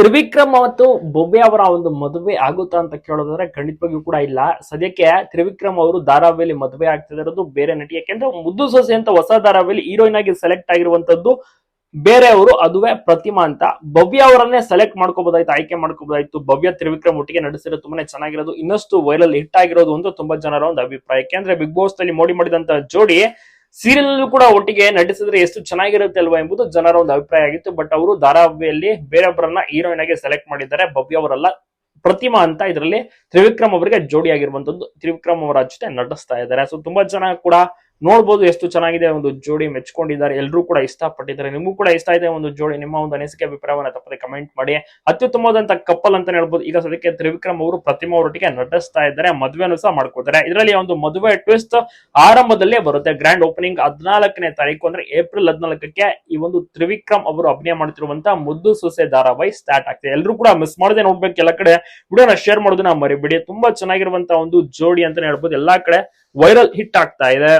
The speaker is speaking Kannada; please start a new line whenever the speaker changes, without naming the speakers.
ತ್ರಿವಿಕ್ರಮ್ ಮತ್ತು ಬೊಬ್ಬೆ ಅವರ ಒಂದು ಮದುವೆ ಆಗುತ್ತಾ ಅಂತ ಕೇಳೋದಾದ್ರೆ ಖಂಡಿತವಾಗಿಯೂ ಕೂಡ ಇಲ್ಲ. ಸದ್ಯಕ್ಕೆ ತ್ರಿವಿಕ್ರಮ್ ಅವರು ಧಾರಾವಾಹಿಯಲ್ಲಿ ಮದುವೆ ಆಗ್ತಿರೋದು ಬೇರೆ ನಟಿ. ಯಾಕೆಂದ್ರೆ ಮುದ್ದು ಸೊಸೆ ಅಂತ ಹೊಸ ಧಾರಾವಾಹಿಯಲ್ಲಿ ಹೀರೋಯಿನ್ ಆಗಿ ಸೆಲೆಕ್ಟ್ ಆಗಿರುವಂತದ್ದು ಬೇರೆಯವರು ಅದುವೇ ಪ್ರತಿಮಾ ಅಂತ. ಭವ್ಯ ಅವರನ್ನೇ ಸೆಲೆಕ್ಟ್ ಮಾಡ್ಕೋಬಹುದಾಯ್ತು ಆಯ್ಕೆ ಮಾಡ್ಕೋಬಹುದಾಯ್ತು ಭವ್ಯ ತ್ರಿವಿಕ್ರಮ್ ಒಟ್ಟಿಗೆ ನಡೆಸಿರೋದು ತುಂಬಾನೇ ಚೆನ್ನಾಗಿರೋದು. ಇನ್ನಷ್ಟು ವೈರಲ್ ಹಿಟ್ ಆಗಿರೋದು ಅಂತ ತುಂಬಾ ಜನರ ಒಂದು ಅಭಿಪ್ರಾಯ. ಯಾಕೆಂದ್ರೆ ಬಿಗ್ ಬಾಸ್ನಲ್ಲಿ ಮೋಡಿ ಮಾಡಿದಂತ ಜೋಡಿ ಸೀರಿಯಲ್ ಕೂಡ ಒಟ್ಟಿಗೆ ನಟಿಸಿದ್ರೆ ಎಷ್ಟು ಚೆನ್ನಾಗಿರುತ್ತೆ ಅಲ್ವಾ ಎಂಬುದು ಜನರ ಒಂದು ಅಭಿಪ್ರಾಯ ಆಗಿತ್ತು. ಬಟ್ ಅವರು ಧಾರಾವಾಹಿಯಲ್ಲಿ ಬೇರೊಬ್ಬರನ್ನ ಹೀರೋಯಿನ್ ಆಗಿ ಸೆಲೆಕ್ಟ್ ಮಾಡಿದ್ದಾರೆ. ಭವ್ಯ ಅವರಲ್ಲ, ಪ್ರತಿಮಾ ಅಂತ ಇದರಲ್ಲಿ ತ್ರಿವಿಕ್ರಮ್ ಅವರಿಗೆ ಜೋಡಿ ಆಗಿರುವಂತದ್ದು ತ್ರಿವಿಕ್ರಮ್ ಅವರ ಜೊತೆ ನಟಿಸ್ತಾ ಇದ್ದಾರೆ. ಸೊ ತುಂಬಾ ಜನ ಕೂಡ ನೋಡ್ಬೋದು ಎಷ್ಟು ಚೆನ್ನಾಗಿದೆ ಒಂದು ಜೋಡಿ ಮೆಚ್ಕೊಂಡಿದ್ದಾರೆ. ಎಲ್ಲರೂ ಕೂಡ ಇಷ್ಟಪಟ್ಟಿದ್ದಾರೆ. ನಿಮಗೂ ಕೂಡ ಇಷ್ಟ ಇದೆ ಒಂದು ಜೋಡಿ? ನಿಮ್ಮ ಒಂದು ಅನಿಸಿಕೆ, ಅಭಿಪ್ರಾಯವನ್ನು ತಪ್ಪದೆ ಕಮೆಂಟ್ ಮಾಡಿ. ಅತ್ಯುತ್ತಮವಾದಂತಹ ಕಪ್ಪಲ್ ಅಂತ ಹೇಳ್ಬೋದು. ಈಗ ಸದ್ಯಕ್ಕೆ ತ್ರಿವಿಕ್ರಮ್ ಅವರು ಪ್ರತಿಮಾ ಅವರೊಟ್ಟಿಗೆ ನಟಿಸ್ತಾ ಇದ್ದಾರೆ. ಮದುವೆನೂ ಸಹ ಮಾಡ್ಕೋತಾರೆ ಇದರಲ್ಲಿ ಒಂದು ಮದುವೆ ಟ್ವಿಸ್ಟ್ ಆರಂಭದಲ್ಲೇ ಬರುತ್ತೆ. ಗ್ರ್ಯಾಂಡ್ ಓಪನಿಂಗ್ ಹದಿನಾಲ್ಕನೇ ತಾರೀಕು ಅಂದ್ರೆ ಏಪ್ರಿಲ್ ಹದಿನಾಲ್ಕಕ್ಕೆ ಈ ಒಂದು ತ್ರಿವಿಕ್ರಮ್ ಅವರು ಅಭಿನಯ ಮಾಡ್ತಿರುವಂತಹ ಮುದ್ದು ಸೊಸೆ ಧಾರಾವಾಹಿ ಸ್ಟಾರ್ಟ್ ಆಗ್ತದೆ. ಎಲ್ಲರೂ ಕೂಡ ಮಿಸ್ ಮಾಡದೆ ನೋಡ್ಬೇಕು. ಎಲ್ಲ ಕಡೆ ವಿಡಿಯೋನ ಶೇರ್ ಮಾಡೋದನ್ನ ಮರಿಬಿಡಿ. ತುಂಬಾ ಚೆನ್ನಾಗಿರುವಂತಹ ಒಂದು ಜೋಡಿ ಅಂತಾನೆ ಹೇಳ್ಬೋದು. ಎಲ್ಲಾ ಕಡೆ ವೈರಲ್ ಹಿಟ್ ಆಗ್ತಾ ಇದೆ.